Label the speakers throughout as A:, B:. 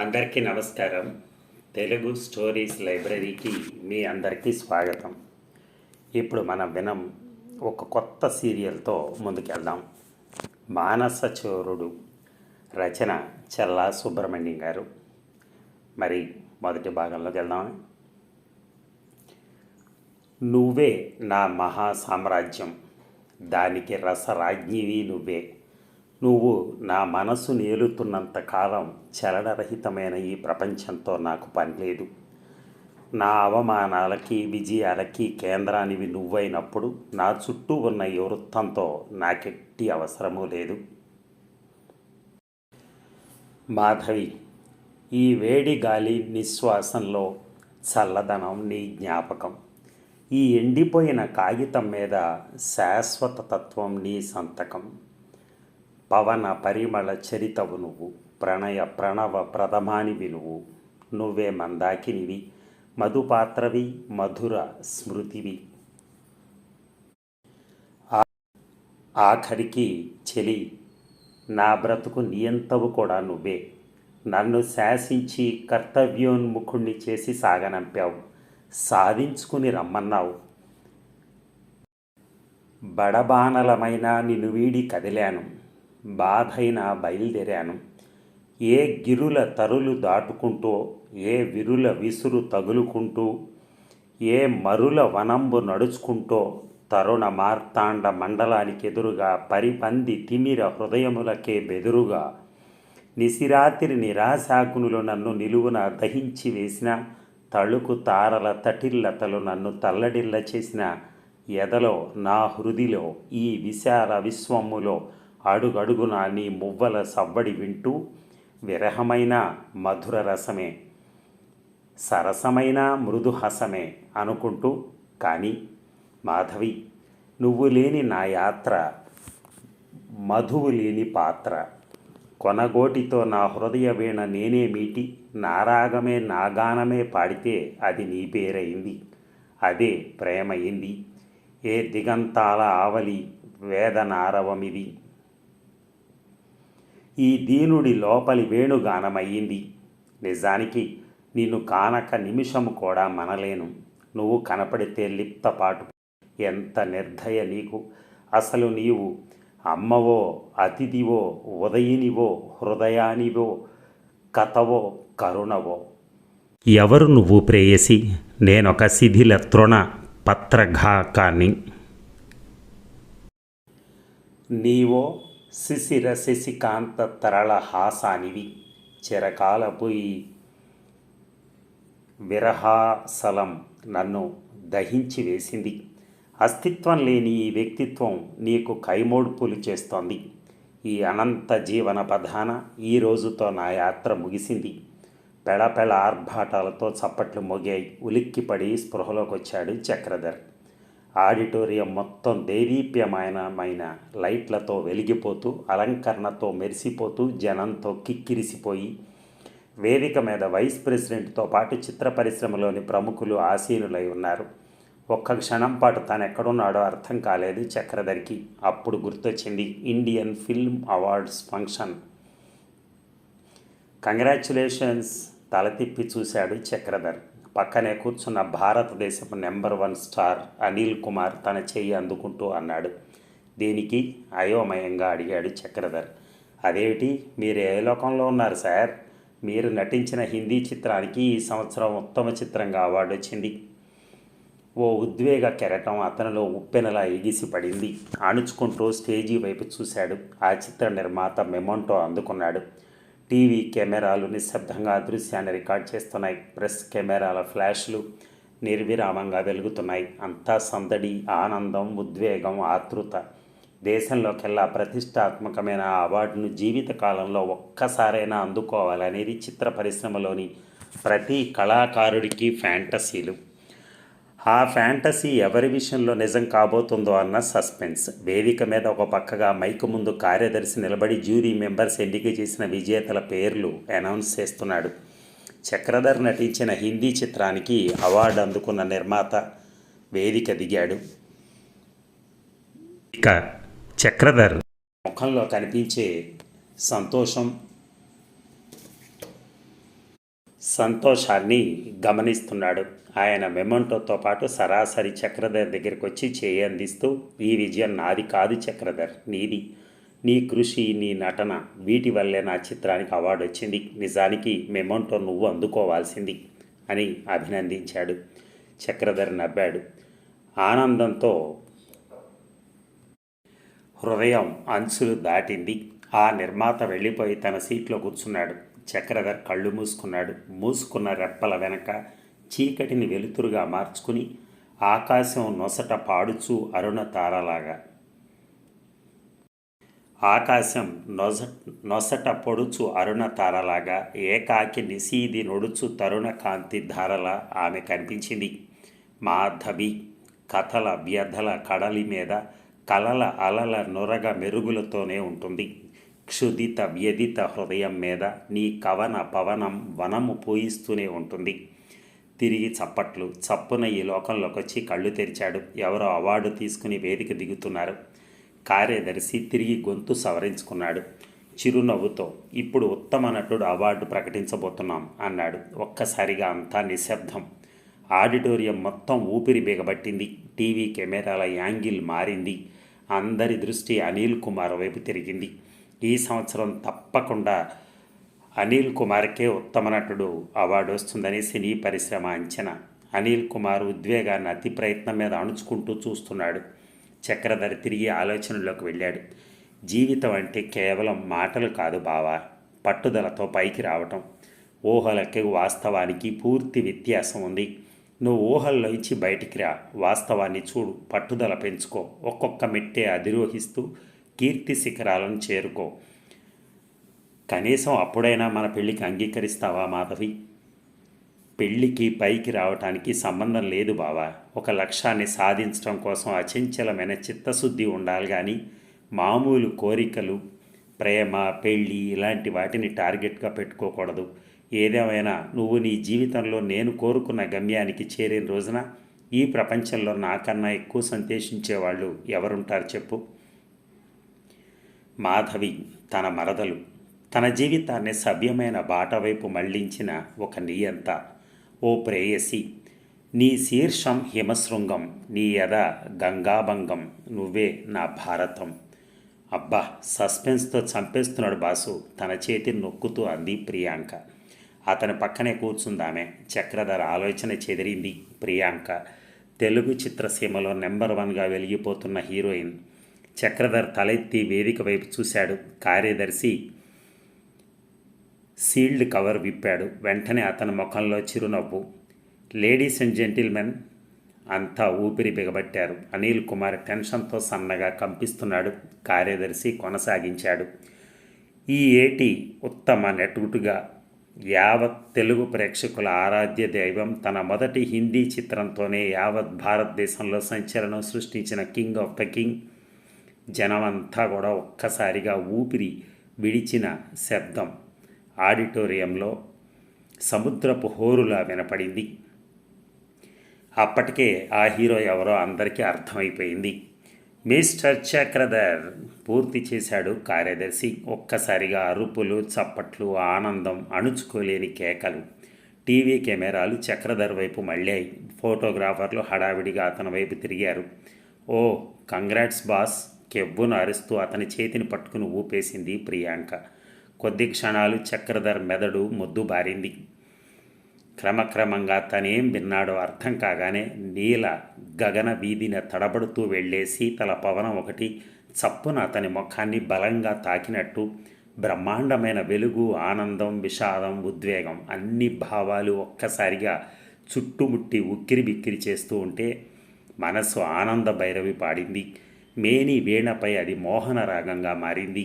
A: అందరికీ నమస్కారం. తెలుగు స్టోరీస్ లైబ్రరీకి మీ అందరికీ స్వాగతం. ఇప్పుడు మనం వినం ఒక కొత్త సీరియల్తో ముందుకెళ్దాం. మానస చోరుడు రచన చల్లా సుబ్రహ్మణ్యం గారు. మరి మొదటి భాగంలోకి వెళ్దాం నువ్వే నా మహా సామ్రాజ్యం దానికి రసరాజ్ఞివి నువ్వే. నువ్వు నా మనసు నేలుతున్నంత కాలం చలనరహితమైన ఈ ప్రపంచంతో నాకు పని లేదు నా అవమానాలకి విజయాలకి కేంద్రానివి నువ్వైనప్పుడు నా చుట్టూ ఉన్న ఈ వృత్తంతో నాకెట్టి అవసరమూ లేదు. మాధవి ఈ వేడి గాలి నిశ్వాసంలో చల్లదనం నీ జ్ఞాపకం. ఈ ఎండిపోయిన కాగితం మీద శాశ్వత తత్వం నీ సంతకం. పవన పరిమళ చరితవు నువ్వు ప్రణయ ప్రణవ ప్రథమానివి నువ్వు నువ్వే మందాకినివి మధుపాత్రవి మధుర స్మృతివి. ఆఖరికి చెలి నా బ్రతుకు నియంతవు కూడా నువ్వే. నన్ను శాసించి కర్తవ్యోన్ముఖుణ్ణి చేసి సాగనంపావు సాధించుకుని రమ్మన్నావు. బడబానలమైన నిన్ను వీడి కదిలాను. బాధైన బయలుదేరాను. ఏ గిరుల తరులు దాటుకుంటూ ఏ విరుల విసురు తగులుకుంటూ ఏ మరుల వనంబు నడుచుకుంటూ తరుణ మార్తాండ మండలానికి ఎదురుగా పరిపంది తిమిర హృదయములకే బెదురుగా నిసిరాత్రి నిరాశాకునులు నన్ను నిలువున దహించి వేసిన తళుకు తారల తటిల్లతలు నన్ను తల్లడిల్ల చేసిన ఎదలో నా హృదిలో ఈ విశాల విశ్వములో అడుగడుగున నీ మువ్వల సవ్వడి వింటూ విరహమైన మధుర రసమే. సరసమైన మృదుహసమే అనుకుంటూ కానీ మాధవి నువ్వు లేని నా యాత్ర మధువు లేని పాత్ర. కొనగోటితో నా హృదయ వీణ నేనే మీటి నారాగమే నాగానమే పాడితే అది నీ పేరైంది. అదే ప్రేమయింది ఏ దిగంతాల ఆవలి వేదనారవమిది. ఈ దీనుడి లోపలి వేణుగానమయ్యింది. నిజానికి నిన్ను కానక నిమిషము కూడా మనలేను. నువ్వు కనపడితే లిప్తపాటు. ఎంత నిర్దయ నీకు. అసలు నీవు అమ్మవో అతిథివో ఉదయినివో హృదయానివో కథవో కరుణవో. ఎవరు నువ్వు ప్రేయసి? నేనొక శిథిల తృణ పత్రఘాకాన్ని నీవో శిశిర శశికాంత తరళ హాసానివి చిరకాలపోయి విరహాసలం నన్ను దహించి వేసింది. అస్తిత్వం లేని ఈ వ్యక్తిత్వం నీకు కైమోడ్పులు చేస్తోంది. ఈ అనంత జీవన పధాన ఈ రోజుతో నా యాత్ర ముగిసింది. పెళపెళ ఆర్భాటాలతో చప్పట్లు మోగాయి. ఉలిక్కిపడి స్పృహలోకి వచ్చాడు చక్రధర్. ఆడిటోరియం మొత్తం దేదీప్యమానమైన లైట్లతో వెలిగిపోతూ అలంకరణతో మెరిసిపోతూ జనంతో కిక్కిరిసిపోయి వేదిక మీద వైస్ ప్రెసిడెంట్తో పాటు చిత్ర పరిశ్రమలోని ప్రముఖులు ఆసీనులై ఉన్నారు. ఒక్క క్షణం పాటు తాను ఎక్కడున్నాడో అర్థం కాలేదు చక్రధర్కి. అప్పుడు గుర్తొచ్చింది Indian film awards function. Congratulations తల తిప్పి చూశాడు చక్రధర్. పక్కనే కూర్చున్న భారతదేశపు number one star Anil Kumar తన చెయ్యి అందుకుంటూ అన్నాడు. దీనికి? అయోమయంగా అడిగాడు చక్రధర్. అదేమిటి? మీరు ఏ లోకంలో ఉన్నారు సార్? మీరు నటించిన హిందీ చిత్రానికి ఈ సంవత్సరం ఉత్తమ చిత్రంగా అవార్డు వచ్చింది. ఓ ఉద్వేగ కెరటం అతనిలో ఉప్పెనలా ఎగిసిపడింది అణుచుకుంటూ స్టేజీ వైపు చూశాడు. ఆ చిత్ర నిర్మాత మెమోంటో అందుకున్నాడు. టీవీ కెమెరాలు నిశ్శబ్దంగా దృశ్యాన్ని రికార్డ్ చేస్తున్నాయి. ప్రెస్ కెమెరాల ఫ్లాష్లు నిర్విరామంగా వెలుగుతున్నాయి. అంతా సందడి ఆనందం ఉద్వేగం ఆతృత. దేశంలోకెల్లా ప్రతిష్టాత్మకమైన అవార్డును జీవితకాలంలో ఒక్కసారైనా అందుకోవాలనేది చిత్ర పరిశ్రమలోని ప్రతి కళాకారుడికి ఫ్యాంటసీలు. ఆ ఫ్యాంటసీ ఎవరి విషయంలో నిజం కాబోతుందో అన్న సస్పెన్స్. వేదిక మీద ఒక పక్కగా మైకు ముందు కార్యదర్శి నిలబడి జ్యూరీ మెంబర్స్ ఎన్నిక చేసిన విజేతల పేర్లు అనౌన్స్ చేస్తున్నాడు. చక్రధర్ నటించిన హిందీ చిత్రానికి అవార్డు అందుకున్న నిర్మాత వేదిక దిగాడు. ఇక చక్రధర్. ముఖంలో కనిపించే సంతోషం సంతోషాన్ని గమనిస్తున్నాడు. ఆయన మెమంటోతో పాటు సరాసరి చక్రధర్ దగ్గరికి వచ్చి చేయి అందిస్తూ ఈ విజయం నాది కాదు చక్రధర్ నీది. నీ కృషి నీ నటన వీటి వల్లే నా చిత్రానికి అవార్డు వచ్చింది. నిజానికి మెమంటో నువ్వు అందుకోవాల్సింది అని అభినందించాడు. చక్రధర్ నవ్వాడు. ఆనందంతో హృదయం అంచులు దాటింది. ఆ నిర్మాత వెళ్ళిపోయి తన సీట్లో కూర్చున్నాడు. చక్రధర్ కళ్ళు మూసుకున్నాడు. మూసుకున్న రెప్పల వెనక చీకటిని వెలుతురుగా మార్చుకుని ఆకాశం నొసట పాడుచు అరుణ తారలాగా. ఆకాశం నొస నొసట పొడుచు అరుణ తారలాగా ఏకాకి నిసీది నొడుచు తరుణ కాంతి ధారల ఆమె కనిపించింది. మాధవి కథల వ్యధల కడలి మీద కలల అలల నొరగ మెరుగులతోనే ఉంటుంది. క్షుదిత వ్యధిత హృదయం మీద నీ కవన పవనం వనము పోయిస్తూనే ఉంటుంది. తిరిగి చప్పట్లు చప్పున ఈ లోకంలోకి వచ్చి కళ్ళు తెరిచాడు. ఎవరో అవార్డు తీసుకుని వేదిక దిగుతున్నారు. కార్యదర్శి తిరిగి గొంతు సవరించుకున్నాడు. చిరునవ్వుతో ఇప్పుడు ఉత్తమ నటుడు అవార్డు ప్రకటించబోతున్నాం అన్నాడు. ఒక్కసారిగా అంతా నిశ్శబ్దం. ఆడిటోరియం మొత్తం ఊపిరి బిగబట్టింది. టీవీ కెమెరాల యాంగిల్ మారింది. అందరి దృష్టి అనిల్ కుమార్ వైపు తిరిగింది. ఈ సంవత్సరం తప్పకుండా అనిల్ కుమార్కే ఉత్తమ నటుడు అవార్డు వస్తుందని సినీ పరిశ్రమ అంచనా. అనిల్ కుమార్ ఉద్వేగాన్ని అతి ప్రయత్నం మీద అణుచుకుంటూ చూస్తున్నాడు. చక్రధర్ తిరిగి ఆలోచనలోకి వెళ్ళాడు. జీవితం అంటే కేవలం మాటలు కాదు బావా పట్టుదలతో పైకి రావటం. ఊహలకి వాస్తవానికి పూర్తి వ్యత్యాసం ఉంది. నువ్వు ఊహల్లో ఇచ్చి బయటికి రా వాస్తవాన్ని చూడు పట్టుదల పెంచుకో ఒక్కొక్క మెట్టే అధిరోహిస్తూ కీర్తి శిఖరాలను చేరుకో. కనీసం అప్పుడైనా మన పెళ్ళికి అంగీకరిస్తావా మాధవి? పెళ్ళికి పైకి రావటానికి సంబంధం లేదు బావా. ఒక లక్ష్యాన్ని సాధించడం కోసం అచంచలమైన చిత్తశుద్ధి ఉండాలి కానీ మామూలు కోరికలు ప్రేమ పెళ్ళి ఇలాంటి వాటిని టార్గెట్గా పెట్టుకోకూడదు. ఏదేమైనా నువ్వు నీ జీవితంలో నేను కోరుకున్న గమ్యానికి చేరిన రోజున ఈ ప్రపంచంలో నాకన్నా ఎక్కువ సంతోషించే వాళ్ళు ఎవరుంటారు చెప్పు. మాధవి తన మరదలు. తన జీవితాన్ని సభ్యమైన బాట వైపు మళ్ళించిన ఒక నియంత. ఓ ప్రేయసి నీ శీర్షం హిమశృంగం నీ యద గంగాభంగం నువ్వే నా భారతం. అబ్బా సస్పెన్స్తో చంపేస్తున్నాడు బాసు తన చేతి నొక్కుతూ అంది ప్రియాంక. అతని పక్కనే కూర్చుందామె చక్రధర ఆలోచన చెదిరింది ప్రియాంక. తెలుగు చిత్రసీమలో నెంబర్ వన్గా వెలిగిపోతున్న హీరోయిన్ చక్రధర్ తలెత్తి వేదిక వైపు చూశాడు. కార్యదర్శి సీల్డ్ కవర్ విప్పాడు. వెంటనే అతని ముఖంలో చిరునవ్వు. లేడీస్ అండ్ జెంటిల్మెన్ అంతా ఊపిరి బిగబట్టారు. అనిల్ కుమార్ టెన్షన్తో సన్నగా కంపిస్తున్నాడు. కార్యదర్శి కొనసాగించాడు. ఈ ఏటి ఉత్తమ నటుడుగా యావత్ తెలుగు ప్రేక్షకుల ఆరాధ్య దైవం తన మొదటి హిందీ చిత్రంతోనే యావత్ భారతదేశంలో సంచలనం సృష్టించిన కింగ్ ఆఫ్ ద కింగ్. జనమంతా కూడా ఒక్కసారిగా ఊపిరి విడిచిన శబ్దం ఆడిటోరియంలో సముద్రపు హోరులా వినపడింది. అప్పటికే ఆ హీరో ఎవరో అందరికీ అర్థమైపోయింది. మిస్టర్ చక్రధర్ పూర్తి చేశాడు కార్యదర్శి. ఒక్కసారిగా అరుపులు చప్పట్లు ఆనందం అణుచుకోలేని కేకలు టీవీ కెమెరాలు చక్రధర్ వైపు మళ్ళాయి. ఫోటోగ్రాఫర్లు హడావిడిగా అతని వైపు తిరిగారు. ఓ కంగ్రాట్స్ బాస్. కెవ్వును అరుస్తూ అతని చేతిని పట్టుకుని ఊపేసింది ప్రియాంక. కొద్ది క్షణాలు చక్రధర్ మెదడు మొద్దు బారింది. క్రమక్రమంగా తనేం విన్నాడో అర్థం కాగానే నీల గగన వీధిన తడబడుతూ వెళ్ళే శీతల పవనం ఒకటి చప్పున అతని ముఖాన్ని బలంగా తాకినట్టు బ్రహ్మాండమైన వెలుగు ఆనందం విషాదం ఉద్వేగం అన్ని భావాలు ఒక్కసారిగా చుట్టుముట్టి ఉక్కిరి బిక్కిరి చేస్తూ ఉంటే మనసు ఆనంద భైరవి పాడింది. మేని వీణపై అది మోహన రాగంగా మారింది.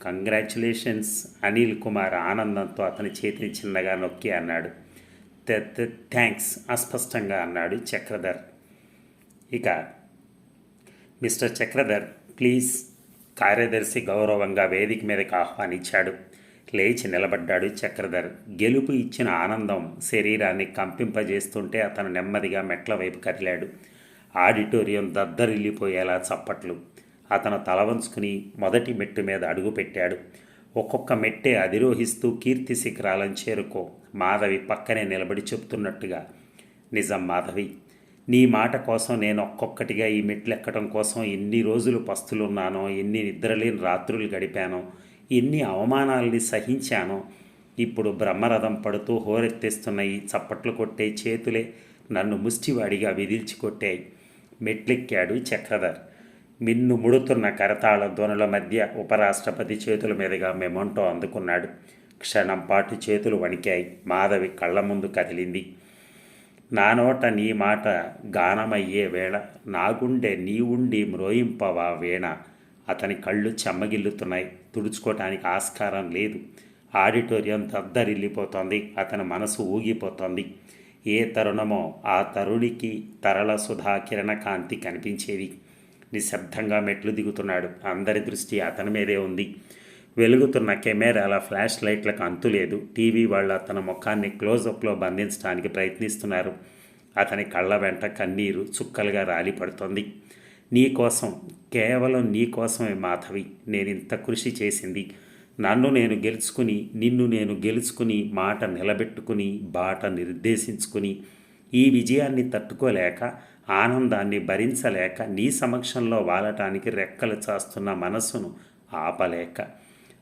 A: కంగ్రాచులేషన్స్! అనిల్ కుమార్ ఆనందంతో అతని చేతిని చిన్నగా నొక్కి అన్నాడు. థ్యాంక్స్! అస్పష్టంగా అన్నాడు చక్రధర్. ఇక మిస్టర్ చక్రధర్ ప్లీజ్! కార్యదర్శి గౌరవంగా వేదిక మీదకి ఆహ్వానించాడు. లేచి నిలబడ్డాడు చక్రధర్. గెలుపు ఇచ్చిన ఆనందం శరీరాన్ని కంపింపజేస్తుంటే అతను నెమ్మదిగా మెట్ల వైపు కదిలాడు. ఆడిటోరియం దద్దరిల్లిపోయేలా చప్పట్లు. అతను తల వంచుకుని మొదటి మెట్టు మీద అడుగుపెట్టాడు. ఒక్కొక్క మెట్టే అధిరోహిస్తూ కీర్తి శిఖరాలను చేరుకో. మాధవి పక్కనే నిలబడి చెప్తున్నట్టుగా నిజం మాధవి నీ మాట కోసం నేను ఒక్కొక్కటిగా ఈ మెట్లు ఎక్కడం కోసం ఎన్ని రోజులు పస్తులున్నానో ఎన్ని నిద్రలేని రాత్రులు గడిపానో ఎన్ని అవమానాల్ని సహించానో ఇప్పుడు బ్రహ్మరథం పడుతూ హోరెత్తేస్తున్న ఈ చప్పట్లు కొట్టే చేతులే నన్ను ముష్టివాడిగా విదిల్చి కొట్టాయి. మెట్లెక్కాడు చక్రధర్. మిన్ను ముడుతున్న కరతాళ ధ్వనుల మధ్య ఉపరాష్ట్రపతి చేతుల మీదుగా మెమొంటో అందుకున్నాడు. క్షణం పాటు చేతులు వణికాయి. మాధవి కళ్ళ ముందు కదిలింది. నా నోట నీ మాట గానమయ్యే వేళ నా గుండె నీ ఉండి మ్రోయింపవా వీణ? అతని కళ్ళు చెమ్మగిల్లుతున్నాయి. తుడుచుకోవటానికి ఆస్కారం లేదు. ఆడిటోరియం దద్దరిల్లిపోతోంది. అతని మనసు ఊగిపోతోంది. ఏ తరుణమో ఆ తరుణికి తరల సుధాకిరణ కాంతి కనిపించేది. నిశ్శబ్దంగా మెట్లు దిగుతున్నాడు. అందరి దృష్టి అతని మీదే ఉంది. వెలుగుతున్న కెమెరాల ఫ్లాష్ లైట్లకు అంతు లేదు. టీవీ వాళ్ళు అతని ముఖాన్ని క్లోజప్లో బంధించడానికి ప్రయత్నిస్తున్నారు. అతని కళ్ళ వెంట కన్నీరు చుక్కలుగా రాలిపడుతోంది నీ కోసం కేవలం నీ కోసమే మాధవి నేను ఇంత కృషి చేసింది. నన్ను నేను గెలుచుకుని నిన్ను నేను గెలుచుకుని మాట నిలబెట్టుకుని బాట నిర్దేశించుకుని ఈ విజయాన్ని తట్టుకోలేక ఆనందాన్ని భరించలేక నీ సమక్షంలో వాలటానికి రెక్కలు చాస్తున్న మనస్సును ఆపలేక.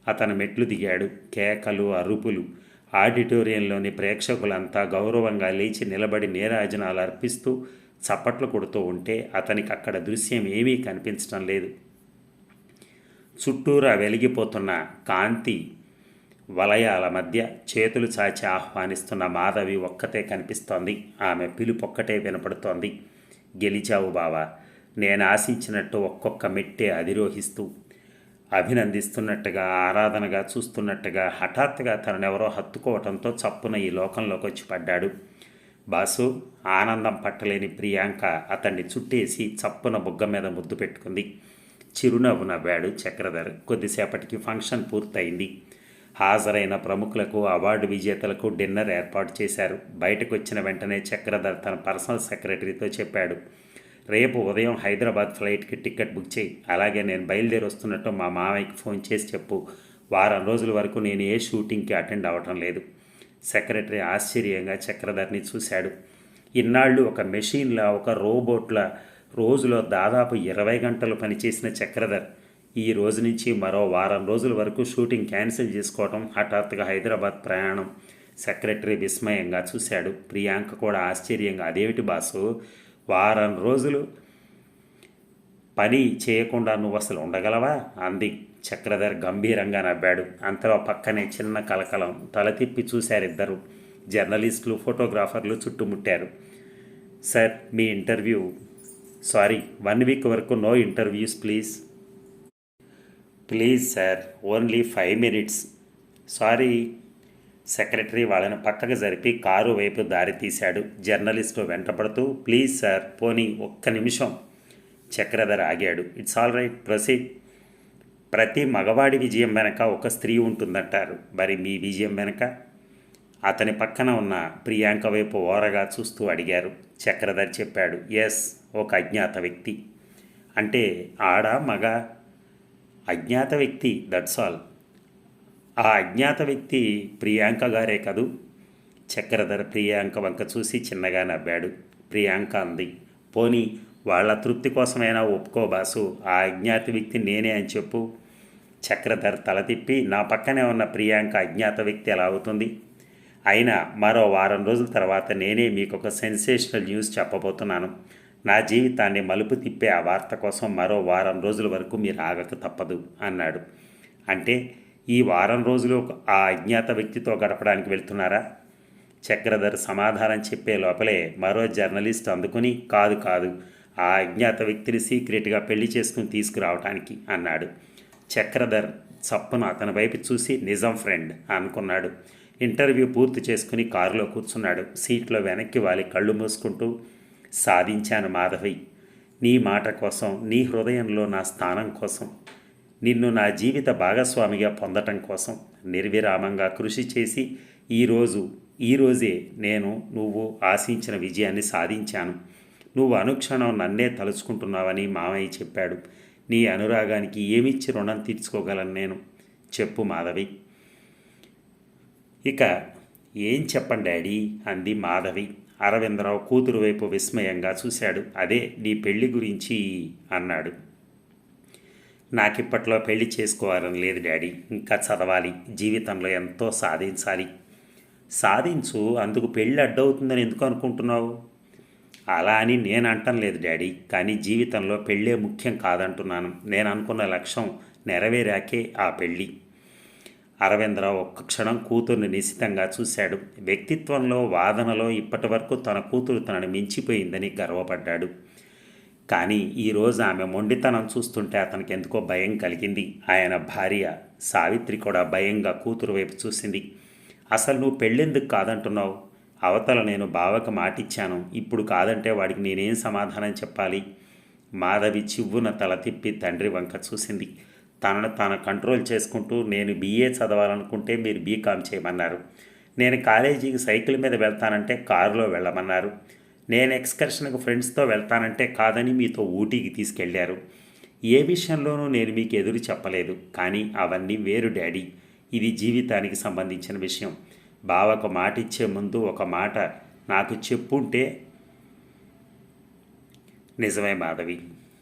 A: అతను మెట్లు దిగాడు కేకలు అరుపులు. ఆడిటోరియంలోని ప్రేక్షకులంతా గౌరవంగా లేచి నిలబడి నేరాజనాలు అర్పిస్తూ చప్పట్లు కొడుతూ ఉంటే అతనికి అక్కడ దృశ్యం ఏమీ కనిపించడం లేదు. చుట్టూరా వెలిగిపోతున్న కాంతి వలయాల మధ్య చేతులు చాచి ఆహ్వానిస్తున్న మాధవి ఒక్కతే కనిపిస్తోంది. ఆమె పిలుపొక్కటే వినపడుతోంది. గెలిచావు బావా. నేను ఆశించినట్టు ఒక్కొక్క మెట్టే అధిరోహిస్తూ అభినందిస్తున్నట్టుగా ఆరాధనగా చూస్తున్నట్టుగా హఠాత్తుగా తననెవరో హత్తుకోవటంతో చప్పున ఈ లోకంలోకి వచ్చి పడ్డాడు. బాసు ఆనందం పట్టలేని ప్రియాంక అతన్ని చుట్టేసి చప్పున బుగ్గ మీద ముద్దు పెట్టుకుంది. చిరునవ్వు నవ్వాడు చక్రధర్. కొద్దిసేపటికి ఫంక్షన్ పూర్తయింది. హాజరైన ప్రముఖులకు అవార్డు విజేతలకు డిన్నర్ ఏర్పాటు చేశారు. బయటకు వచ్చిన వెంటనే చక్రధర్ తన పర్సనల్ సెక్రటరీతో చెప్పాడు రేపు ఉదయం హైదరాబాద్ ఫ్లైట్కి టికెట్ బుక్ చేయి. అలాగే నేను బయలుదేరి వస్తున్నట్టు మా మామయ్యకి ఫోన్ చేసి చెప్పు. వారం రోజుల వరకు నేను ఏ షూటింగ్కి అటెండ్ అవ్వటం లేదు. సెక్రటరీ ఆశ్చర్యంగా చక్రధర్ని చూశాడు. ఇన్నాళ్ళు ఒక మెషిన్లా ఒక రోబోట్లా రోజులో దాదాపు ఇరవై గంటలు పనిచేసిన చక్రధర్. ఈ రోజు నుంచి మరో వారం రోజుల వరకు షూటింగ్ క్యాన్సిల్ చేసుకోవడం హఠాత్తుగా హైదరాబాద్ ప్రయాణం. సెక్రటరీ విస్మయంగా చూశాడు. ప్రియాంక కూడా ఆశ్చర్యంగా అదేమిటి బాసు? వారం రోజులు పని చేయకుండా నువ్వు అసలు ఉండగలవా? అంది. చక్రధర్ గంభీరంగా నవ్వాడు. అంతలో పక్కనే చిన్న కలకలం తల తిప్పి చూశారిద్దరు. జర్నలిస్టులు ఫోటోగ్రాఫర్లు చుట్టుముట్టారు. సార్ మీ ఇంటర్వ్యూ సారీ వన్ వీక్ వరకు no interviews please please sir only five minutes sorry secretary వాళ్ళని పక్కకు జరిపి కారు వైపు దారి తీశాడు. జర్నలిస్టు వెంటపడుతూ ప్లీజ్ సార్ పోనీ ఒక్క నిమిషం. చక్రధర్ ఆగాడు. ఇట్స్ ఆల్ రైట్ ప్రొసీడ్ ప్రతి మగవాడి విజయం వెనక ఒక స్త్రీ ఉంటుందంటారు. మరి మీ విజయం వెనక? అతని పక్కన ఉన్న ప్రియాంక వైపు ఓరగా చూస్తూ అడిగారు. చక్రధర్ చెప్పాడు ఎస్ ఒక అజ్ఞాత వ్యక్తి. అంటే ఆడ మగ? అజ్ఞాత వ్యక్తి దట్స్ ఆల్ ఆ అజ్ఞాత వ్యక్తి ప్రియాంక గారే కదూ? చక్రధర ప్రియాంక వంక చూసి చిన్నగా నవ్వాడు. ప్రియాంక అంది పోనీ వాళ్ళ తృప్తి కోసమైనా ఒప్పుకో బాసు ఆ అజ్ఞాత వ్యక్తి నేనే అని చెప్పు. చక్రధర్ తల తిప్పి నా పక్కనే ఉన్న ప్రియాంక అజ్ఞాత వ్యక్తి ఎలా అవుతుంది? అయినా మరో వారం రోజుల తర్వాత నేనే మీకు ఒక సెన్సేషనల్ న్యూస్ చెప్పబోతున్నాను. నా జీవితాన్ని మలుపు తిప్పే ఆ వార్త కోసం మరో వారం రోజుల వరకు మీరు ఆగక తప్పదు అన్నాడు. అంటే ఈ వారం రోజులు ఆ అజ్ఞాత వ్యక్తితో గడపడానికి వెళ్తున్నారా? చక్రధర్ సమాధానం చెప్పే లోపలే మరో జర్నలిస్ట్ అందుకుని కాదు కాదు ఆ అజ్ఞాత వ్యక్తిని సీక్రెట్గా పెళ్ళి చేసుకుని తీసుకురావటానికి అన్నాడు. చక్రధర్ చప్పున అతని వైపు చూసి నిజం ఫ్రెండ్ అనుకున్నాడు. ఇంటర్వ్యూ పూర్తి చేసుకుని కారులో కూర్చున్నాడు. సీట్లో వెనక్కి వాలి కళ్ళు మూసుకుంటూ సాధించాను మాధవి. నీ మాట కోసం నీ హృదయంలో నా స్థానం కోసం నిన్ను నా జీవిత భాగస్వామిగా పొందటం కోసం నిర్విరామంగా కృషి చేసి ఈరోజు ఈరోజే నేను నువ్వు ఆశించిన విజయాన్ని సాధించాను. నువ్వు అనుక్షణం నన్నే తలుచుకుంటున్నావని మామయ్య చెప్పాడు. నీ అనురాగానికి ఏమిచ్చి రుణం తీర్చుకోగలను నేను? చెప్పు మాధవి. ఇక ఏం చెప్పండి డాడీ? అంది మాధవి. అరవిందరావు కూతురు వైపు విస్మయంగా చూశాడు. అదే నీ పెళ్ళి గురించి అన్నాడు. నాకిప్పట్లో పెళ్ళి చేసుకోవాలని లేదు డాడీ. ఇంకా చదవాలి. జీవితంలో ఎంతో సాధించాలి. సాధించు. అందుకు పెళ్ళి అడ్డవుతుందని ఎందుకు అనుకుంటున్నావు? అలా అని నేను అంటం లేదు డాడీ. కానీ జీవితంలో పెళ్ళే ముఖ్యం కాదంటున్నాను. నేను అనుకున్న లక్ష్యం నెరవేరాకే ఆ పెళ్ళి అరవిందరావు ఒక్క క్షణం కూతుర్ని నిశితంగా చూశాడు. వ్యక్తిత్వంలో వాదనలో ఇప్పటి వరకు తన కూతురు తనని మించిపోయిందని గర్వపడ్డాడు. కానీ ఈరోజు ఆమె మొండితనం చూస్తుంటే అతనికి ఎందుకో భయం కలిగింది. ఆయన భార్య సావిత్రి కూడా భయంగా కూతురు వైపు చూసింది. అసలు నువ్వు పెళ్ళెందుకు కాదంటున్నావు? అవతల నేను బావకు మాటిచ్చాను. ఇప్పుడు కాదంటే వాడికి నేనేం సమాధానం చెప్పాలి? మాధవి చివ్వున తల తిప్పి తండ్రి వంక చూసింది. తనను తాను కంట్రోల్ చేసుకుంటూ నేను బీఏ చదవాలనుకుంటే మీరు బీకామ్ చేయమన్నారు. నేను కాలేజీకి సైకిల్ మీద వెళ్తానంటే కారులో వెళ్ళమన్నారు. నేను ఎక్స్కర్షన్కి ఫ్రెండ్స్తో వెళ్తానంటే కాదని మీతో ఊటీకి తీసుకెళ్ళారు. ఏ విషయంలోనూ నేను మీకు ఎదురు చెప్పలేదు కానీ అవన్నీ వేరు డాడీ. ఇది జీవితానికి సంబంధించిన విషయం. బావకు మాట ఇచ్చే ముందు ఒక మాట నాకు చెప్పుంటే నిజమే మాధవి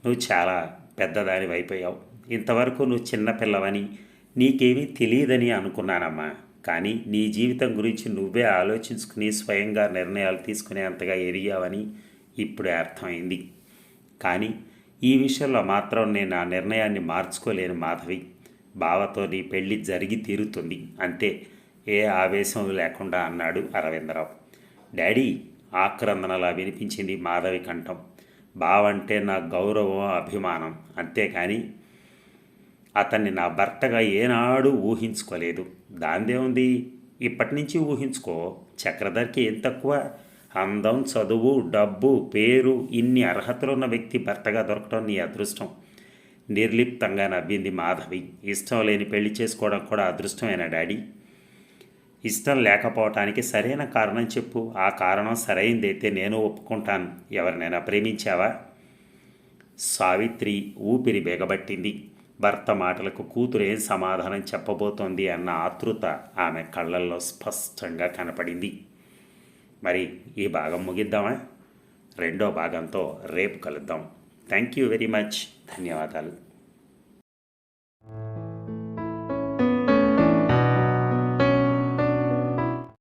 A: నువ్వు చాలా పెద్దదాని అయిపోయావు ఇంతవరకు నువ్వు చిన్నపిల్లవని నీకేమీ తెలియదని అనుకున్నానమ్మా. కానీ నీ జీవితం గురించి నువ్వే ఆలోచించుకుని స్వయంగా నిర్ణయాలు తీసుకునేంతగా ఎదిగావని ఇప్పుడే అర్థమైంది. కానీ ఈ విషయంలో మాత్రం నేను ఆ నిర్ణయాన్ని మార్చుకోలేను మాధవి. బావతో నీ పెళ్ళి జరిగి తీరుతుంది. అంతే. ఏ ఆవేశం లేకుండా అన్నాడు అరవిందరావు. డాడీ ఆక్రందనలా వినిపించింది మాధవి కంఠం. బావంటే నా గౌరవం అభిమానం. అంతేకాని అతన్ని నా భర్తగా ఏనాడు ఊహించుకోలేదు. దాందేముంది? ఇప్పటి నుంచి ఊహించుకో. చక్రధర్కి ఏం తక్కువ? అందం చదువు డబ్బు పేరు ఇన్ని అర్హతలున్న వ్యక్తి భర్తగా దొరకడం నీ అదృష్టం. నిర్లిప్తంగా నవ్వింది మాధవి. ఇష్టం లేని పెళ్ళి చేసుకోవడం కూడా అదృష్టమేనా డాడీ? ఇష్టం లేకపోవటానికి సరైన కారణం చెప్పు. ఆ కారణం సరైందైతే నేను ఒప్పుకుంటాను. ఎవరినైనా ప్రేమించావా? సావిత్రి ఊపిరి బెగబట్టింది. భర్త మాటలకు కూతురు ఏం సమాధానం చెప్పబోతోంది అన్న ఆతృత ఆమె కళ్ళల్లో స్పష్టంగా కనపడింది. మరి ఈ భాగం ముగిద్దామా? రెండో భాగంతో రేపు కలుద్దాం. థ్యాంక్ యూ వెరీ మచ్ ధన్యవాదాలు.